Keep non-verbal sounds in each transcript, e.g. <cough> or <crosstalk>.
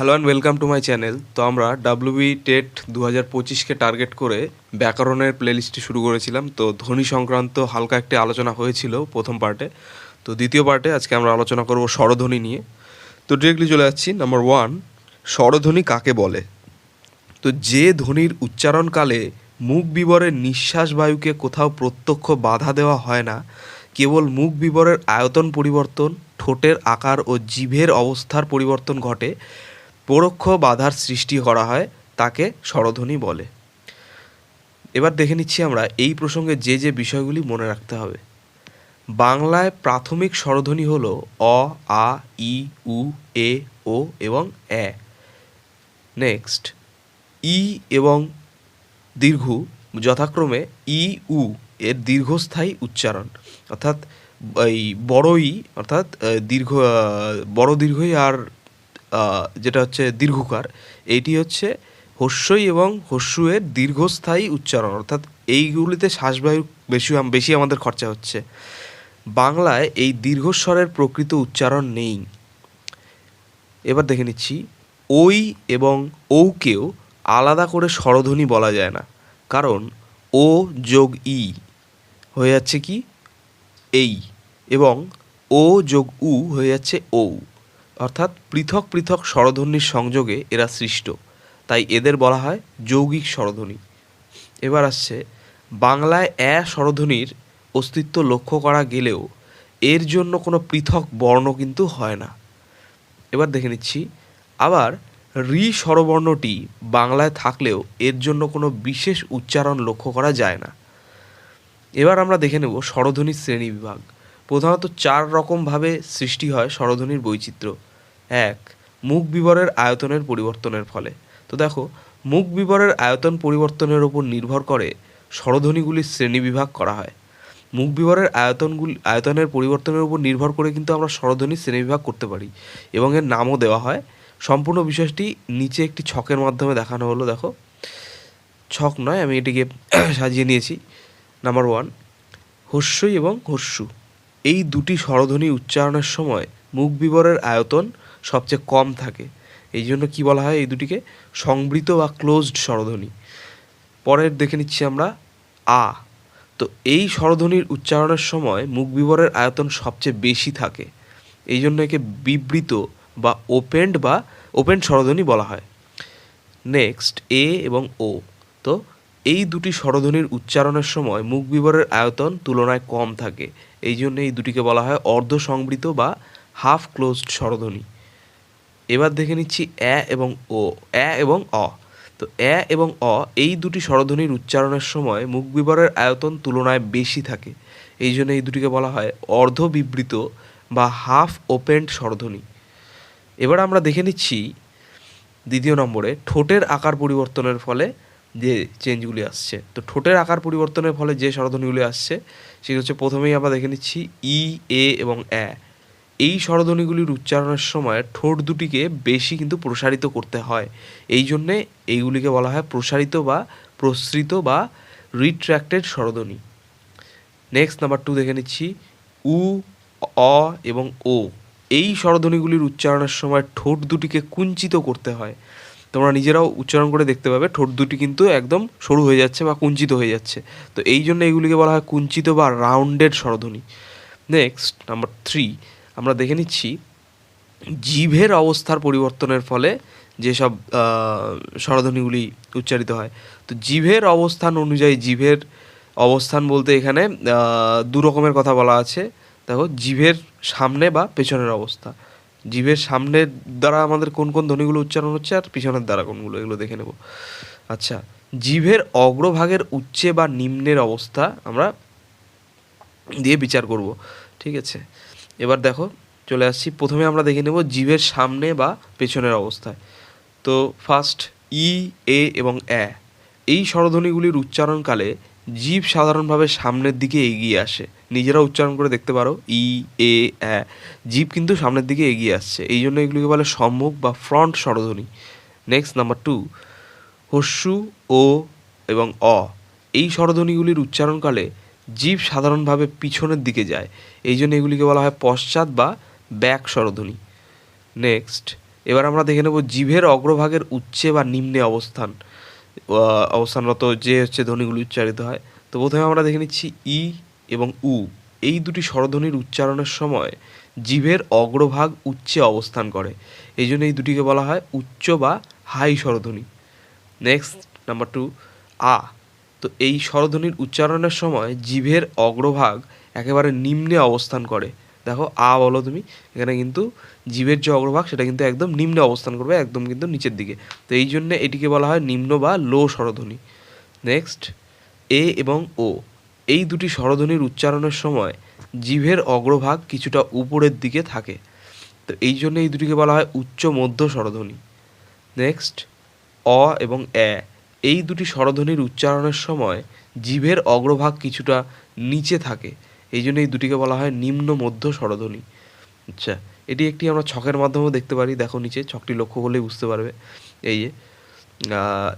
Hello and welcome to my channel তো আমরা WB TET দু হাজার পঁচিশকে টার্গেট করে ব্যাকরণের প্লেলিস্টটি শুরু করেছিলাম। তো ধ্বনি সংক্রান্ত হালকা একটি আলোচনা হয়েছিল প্রথম পার্টে তো দ্বিতীয় পার্টে আজকে আমরা আলোচনা করব স্বরধ্বনি নিয়ে। তো ডিরেক্টলি চলে যাচ্ছি নাম্বার ওয়ান স্বরধ্বনি কাকে বলে? তো যে ধ্বনির উচ্চারণকালে মুখ বিবরের নিঃশ্বাস বায়ুকে কোথাও প্রত্যক্ষ বাধা দেওয়া হয় না, কেবল মুখ বিবরের আয়তন পরিবর্তন, ঠোঁটের আকার ও জিভের অবস্থার পরিবর্তন ঘটে পরোক্ষ বাধার সৃষ্টি করা হয় তাকে স্বরধ্বনি বলে। এবার দেখে নিচ্ছি আমরা এই প্রসঙ্গে যে যে বিষয়গুলি মনে রাখতে হবে। বাংলায় প্রাথমিক স্বরধ্বনি হল অ, আ, ই, উ, এ, ও এবং এ নেক্সট ই এবং দীর্ঘ যথাক্রমে ই, উ এর দীর্ঘস্থায়ী উচ্চারণ। অর্থাৎ এই বড় ই অর্থাৎ দীর্ঘ বড় দীর্ঘই আর যেটা হচ্ছে দীর্ঘকার, এইটি হচ্ছে হস্যই এবং হস্যুয়ের দীর্ঘস্থায়ী উচ্চারণ, অর্থাৎ এইগুলিতে শ্বাসবায়ু বেশি বেশি আমাদের খরচা হচ্ছে। বাংলায় এই দীর্ঘস্বরের প্রকৃত উচ্চারণ নেই। এবার দেখে নিচ্ছি ওই এবং ঔকেও আলাদা করে স্বরধ্বনি বলা যায় না, কারণ ও যোগ ই হয়ে যাচ্ছে কি? এই এবং ও যোগ উ হয়ে যাচ্ছে ঔ। অর্থাৎ পৃথক পৃথক স্বরধ্বনির সংযোগে এরা সৃষ্ট। তাই এদের বলা হয় যৌগিক স্বরধ্বনি। এবার আসছে, বাংলায় এ স্বরধ্বনির অস্তিত্ব লক্ষ্য করা গেলেও এর জন্য কোনো পৃথক বর্ণ কিন্তু হয় না। এবার দেখে নিচ্ছি, আবার রি স্বরবর্ণটি বাংলায় থাকলেও এর জন্য কোনো বিশেষ উচ্চারণ লক্ষ্য করা যায় না। এবার আমরা দেখে নেব স্বরধ্বনির শ্রেণি বিভাগ। প্রধানত চার রকমভাবে সৃষ্টি হয় স্বরধ্বনির বৈচিত্র্য। এক, মুখ বিবরের আয়তনের পরিবর্তনের ফলে। তো দেখো, মুখ বিবরের আয়তন পরিবর্তনের উপর নির্ভর করে স্বরধ্বনিগুলির শ্রেণীবিভাগ করা হয়। মুখ বিবরের আয়তনগুলি, আয়তনের পরিবর্তনের উপর নির্ভর করে কিন্তু আমরা স্বরধ্বনির শ্রেণীবিভাগ করতে পারি এবং এর নামও দেওয়া হয়। সম্পূর্ণ বিষয়টি নিচে একটি ছকের মাধ্যমে দেখানো হলো, দেখো। ছক নয়, আমি এটিকে <clears throat> সাজিয়ে নিয়েছি। নাম্বার ওয়ান হস্যই এবং হস্যু। এই দুটি স্বরধ্বনি উচ্চারণের সময় মুখ বিবরের আয়তন সবচেয়ে কম থাকে। এই জন্য কী বলা হয় এই দুটিকে? সংবৃত বা ক্লোজড স্বরধ্বনি। পরের দেখে নিচ্ছি আমরা আ। তো এই স্বরধ্বনির উচ্চারণের সময় মুখ বিবরের আয়তন সবচেয়ে বেশি থাকে। এই জন্য একে বিবৃত বা ওপেন্ড বা ওপেন স্বরধ্বনি বলা হয়। নেক্সট এ এবং ও তো এই দুটি স্বরধ্বনির উচ্চারণের সময় মুখ বিবরের আয়তন তুলনায় কম থাকে। এই জন্য এই দুটিকে বলা হয় অর্ধ সংবৃত বা হাফ ক্লোজড স্বরধ্বনি। এবার দেখে নিচ্ছি এ এবং ও। এ এবং অ। তো এ এবং অ এই দুটি স্বরধ্বনির উচ্চারণের সময় মুখ বিবরের আয়তন তুলনায় বেশি থাকে। এই জন্য এই দুটিকে বলা হয় অর্ধ বিবৃত বা হাফ ওপেন্ড স্বরধ্বনি। এবার আমরা দেখে নিচ্ছি দ্বিতীয় নম্বরে ঠোঁটের আকার পরিবর্তনের ফলে যে চেঞ্জগুলি আসছে। তো ঠোঁটের আকার পরিবর্তনের ফলে যে স্বরধ্বনিগুলি আসছে, সেগুলো হচ্ছে প্রথমেই আমরা দেখে নিচ্ছি ই, এ এবং এ এই স্বরধ্বনিগুলির উচ্চারণের সময় ঠোঁট দুটিকে বেশি কিন্তু প্রসারিত করতে হয়। এই জন্যে এইগুলিকে বলা হয় প্রসারিত বা প্রসৃত বা রিট্র্যাক্টেড স্বরধ্বনি নেক্সট নাম্বার টু দেখে নিচ্ছি। উ, অ এবং ও। এই স্বরধ্বনিগুলির উচ্চারণের সময় ঠোঁট দুটিকে কুঞ্চিত করতে হয়। তোমরা নিজেরাও উচ্চারণ করে দেখতে পাবে, ঠোঁট দুটি কিন্তু একদম সরু হয়ে যাচ্ছে বা কুঞ্চিত হয়ে যাচ্ছে। তো এই জন্য এগুলিকে বলা হয় কুঞ্চিত বা রাউন্ডেড স্বরধ্বনি নেক্সট নাম্বার থ্রি আমরা দেখে নিচ্ছি জিভের অবস্থার পরিবর্তনের ফলে যেসব স্বরধ্বনিগুলি উচ্চারিত হয়। তো জিভের অবস্থান অনুযায়ী জিভের অবস্থান বলতে এখানে দু রকমের কথা বলা আছে। দেখো জিভের সামনে বা পেছনের অবস্থা। জিভের সামনের দ্বারা আমাদের কোন কোন ধ্বনিগুলো উচ্চারণ হচ্ছে আর পিছনের দ্বারা কোনগুলো, এগুলো দেখে নেব। আচ্ছা জিভের অগ্রভাগের উচ্চে বা নিম্নের অবস্থা আমরা দিয়ে বিচার করব। ঠিক আছে? এবার দেখো, চলে আসছি। প্রথমে আমরা দেখে নেব জিভের সামনে বা পেছনের অবস্থায়। তো ফার্স্ট ই, এ এবং এ এই স্বরধ্বনিগুলির উচ্চারণকালে জীব সাধারণভাবে সামনের দিকে এগিয়ে আসে। নিজেরা উচ্চারণ করে দেখতে পারো, ই, এ এ জীব কিন্তু সামনের দিকে এগিয়ে আসছে। এই জন্য এগুলিকে বলে সম্মুখ বা ফ্রন্ট স্বরধ্বনি। নেক্সট নাম্বার টু হস্যু, ও এবং অ। এই স্বরধ্বনিগুলির উচ্চারণকালে জিভ সাধারণভাবে পিছনের দিকে যায়। এই জন্য এগুলিকে বলা হয় পশ্চাৎ বা ব্যাক স্বরধ্বনি। নেক্সট এবার আমরা দেখে নেব জিভের অগ্রভাগের উচ্চে বা নিম্নে অবস্থান। অবস্থানরত যে হচ্ছে ধ্বনিগুলি উচ্চারিত হয়। তো প্রথমে আমরা দেখে নিচ্ছি ই এবং উ। এই দুটি স্বরধ্বনির উচ্চারণের সময় জিভের অগ্রভাগ উচ্চে অবস্থান করে। এই জন্য এই দুটিকে বলা হয় উচ্চ বা হাই স্বরধ্বনি। নেক্সট নাম্বার টু আ। তো এই স্বরধ্বনির উচ্চারণের সময় জিভের অগ্রভাগ একেবারে নিম্নে অবস্থান করে। দেখো, আ বলো তুমি, এখানে কিন্তু জিভের যে অগ্রভাগ, সেটা কিন্তু একদম নিম্নে অবস্থান করবে, একদম কিন্তু নিচের দিকে। তো এই জন্য এটিকে বলা হয় নিম্ন বা লো স্বরধ্বনি। নেক্সট এ এবং ও। এই দুটি স্বরধ্বনির উচ্চারণের সময় জিভের অগ্রভাগ কিছুটা উপরের দিকে থাকে। তো এই জন্য এই দুটিকে বলা হয় উচ্চ মধ্য স্বরধ্বনি। নেক্সট অ এবং এ। এই দুটি স্বরধ্বনির উচ্চারণের সময় জিভের অগ্রভাগ কিছুটা নিচে থাকে। এই জন্য এই দুটিকে বলা হয় নিম্ন মধ্য স্বরধ্বনি। আচ্ছা এটি একটি আমরা ছকের মাধ্যমেও দেখতে পারি। দেখো নিচে, ছকটি লক্ষ্য করলেই বুঝতে পারবে। এই যে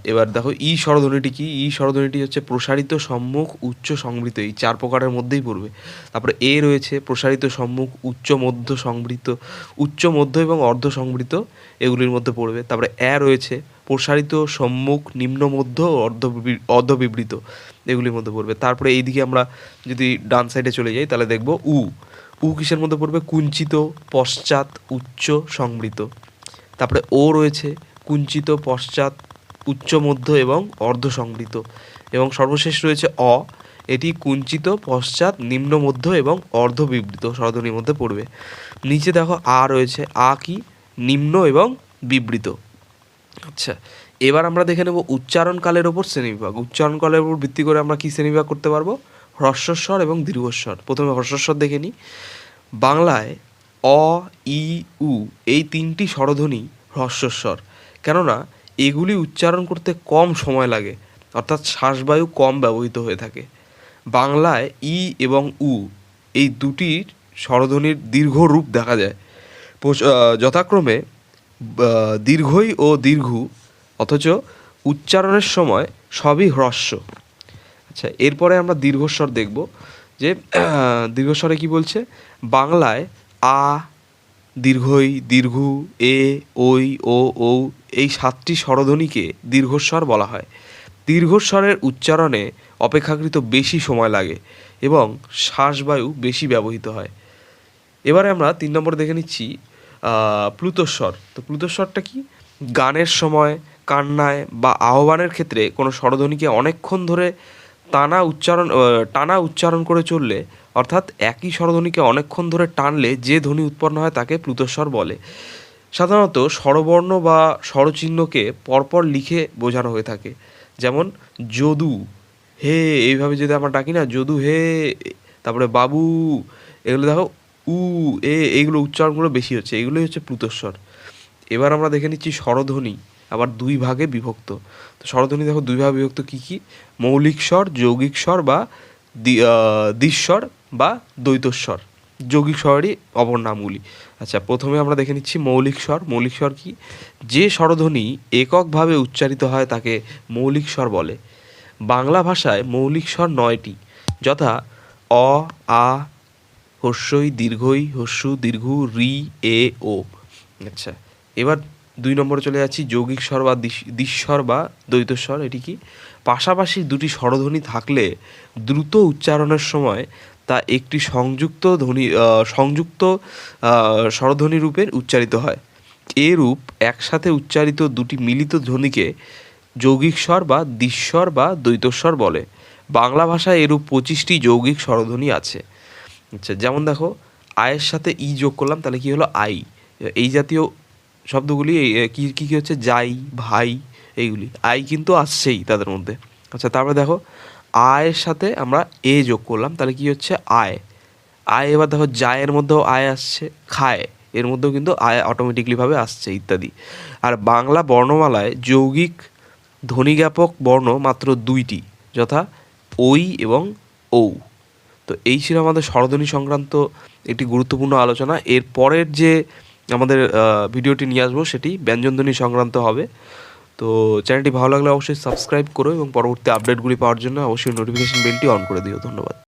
এবার দেখো, ই স্বরধ্বনিটি কি? ই স্বরধ্বনিটি হচ্ছে প্রসারিত সম্মুখ উচ্চ সংবৃত, এই চার প্রকারের মধ্যেই পড়বে। তারপরে এ রয়েছে প্রসারিত সম্মুখ, উচ্চ, মধ্য সংবৃত, উচ্চ, মধ্য এবং অর্ধ সংবৃত এগুলির মধ্যে পড়বে। তারপরে এ রয়েছে প্রসারিত সম্মুখ, নিম্ন, মধ্য, অর্ধ বিবৃ- অর্ধ বিবৃত এগুলির মধ্যে পড়বে। তারপরে এইদিকে আমরা যদি ডান সাইডে চলে যাই, তাহলে দেখব উ। উ কিসের মধ্যে পড়বে? কুঞ্চিত, পশ্চাৎ, উচ্চ, সংবৃত। তারপরে ও রয়েছে কুঞ্চিত, পশ্চাৎ উচ্চ, মধ্য এবং অর্ধ সংবৃত। এবং সর্বশেষ রয়েছে অ। এটি কুঞ্চিত, পশ্চাৎ, নিম্ন, মধ্য এবং অর্ধ বিবৃত। স্বরধ্বনির মধ্যে পড়বে। নিচে দেখো আ রয়েছে। আ কি? নিম্ন এবং বিবৃত। আচ্ছা এবার আমরা দেখে নেব উচ্চারণকালের ওপর শ্রেণীবিভাগ। উচ্চারণকালের উপর ভিত্তি করে আমরা কি শ্রেণীবিভাগ করতে পারব? হ্রস্বস্বর এবং দীর্ঘস্বর। প্রথমে হ্রস্বস্বর দেখে নিই। বাংলায় অ, ই, উ, এই তিনটি স্বরধ্বনি হ্রস্বস্বর। কেননা এগুলি উচ্চারণ করতে কম সময় লাগে, অর্থাৎ শ্বাসবায়ু কম ব্যবহৃত হয়ে থাকে। বাংলায় ই এবং উ এই দুটির স্বরধ্বনির দীর্ঘ রূপ দেখা যায়। যথাক্রমে দীর্ঘই ও দীর্ঘ, অথচ উচ্চারণের সময় সবই হ্রস্ব। আচ্ছা এরপরে আমরা দীর্ঘস্বর দেখব যে দীর্ঘস্বরে কি বলছে? বাংলায় আ, দীর্ঘই, দীর্ঘ, এ ওই ও ও এই সাতটি স্বরধ্বনিকে দীর্ঘস্বর বলা হয়। দীর্ঘস্বরের উচ্চারণে অপেক্ষাকৃত বেশি সময় লাগে এবং শ্বাসবায়ু বেশি ব্যবহৃত হয়। এবারে আমরা তিন নম্বর দেখে নিচ্ছি প্লুতস্বর। তো প্লুতস্বরটা কি? গানের সময়, কান্নায় বা আহ্বানের ক্ষেত্রে কোনো স্বরধ্বনিকে অনেকক্ষণ ধরে টানা উচ্চারণ টানা উচ্চারণ করে চললে, অর্থাৎ একই স্বরধ্বনিকে অনেকক্ষণ ধরে টানলে যে ধ্বনি উৎপন্ন হয় তাকে প্লুতস্বর বলে। সাধারণত স্বরবর্ণ বা স্বরচিহ্নকে পরপর লিখে বোঝানো হয়ে থাকে। যেমন, যদু, হে, এইভাবে যদি আমরা ডাকি না, যদু, হে, তারপরে বাবু, এগুলো দেখো, উ, এ, এইগুলো উচ্চারণগুলো বেশি হচ্ছে, এগুলোই হচ্ছে প্লুতস্বর। এবার আমরা দেখে নিচ্ছি স্বরধ্বনি, আবার দুই ভাগে বিভক্ত। তো স্বরধ্বনি দেখো, দুই ভাগে বিভক্ত কী কী? মৌলিক স্বর, যৌগিক স্বর বা দ্বিস্বর বা দ্বৈতস্বর। যৌগিক স্বরেরই অপর নামগুলি আচ্ছা প্রথমে আমরা দেখে নিচ্ছি মৌলিক স্বর। মৌলিক স্বর কি? যে স্বরধ্বনি এককভাবে উচ্চারিত হয় তাকে মৌলিক স্বর বলে। বাংলা ভাষায় মৌলিক স্বর নয়টি, যথা অ, আ হস্যই দীর্ঘই হস্যু দীর্ঘ, রি, এ, ও। আচ্ছা এবার দুই নম্বরে চলে যাচ্ছি যৌগিক স্বর বা দিস্বর বা দ্বৈতস্বর এটি কি? পাশাপাশি দুটি স্বরধ্বনি থাকলে দ্রুত উচ্চারণের সময় তা একটি সংযুক্ত ধ্বনি সংযুক্ত স্বরধ্বনি রূপে উচ্চারিত হয়। এরূপ একসাথে উচ্চারিত দুটি মিলিত ধ্বনিকে যৌগিক স্বর বা দিস্বর বা দ্বৈতস্বর বলে। বাংলা ভাষায় এরূপ পঁচিশটি যৌগিক স্বরধ্বনি আছে। আচ্ছা যেমন দেখো আয়ের সাথে ই যোগ করলাম তাহলে কি হলো? আই। এই জাতীয় শব্দগুলি এ, কি কি কি হচ্ছে? যাই ভাই এইগুলি। আই কিন্তু আসছেই তাদের মধ্যে। আচ্ছা তারপরে দেখো আয়ের সাথে আমরা এ যোগ করলাম, তাহলে কি হচ্ছে? আয়। আয় এবার দেখো, জায়ের মধ্যেও আয় আসছে, খায়। এর মধ্যেও কিন্তু আয় অটোমেটিকলিভাবে আসছে ইত্যাদি। আর বাংলা বর্ণমালায় যৌগিক ধ্বনিজ্ঞাপক বর্ণ মাত্র দুইটি, যথা ওই এবং ঔ। তো এই ছিল আমাদের স্বরধ্বনি সংক্রান্ত একটি গুরুত্বপূর্ণ আলোচনা। এর পরের যে আমাদের ভিডিওটি নিয়ে আসব, সেটি ব্যঞ্জনধ্বনি সংক্রান্ত হবে। তো চ্যানেলটি ভালো লাগলে অবশ্যই সাবস্ক্রাইব করো এবং পরবর্তী আপডেটগুলি পাওয়ার জন্য অবশ্যই নোটিফিকেশন বেলটি অন করে দিও। ধন্যবাদ।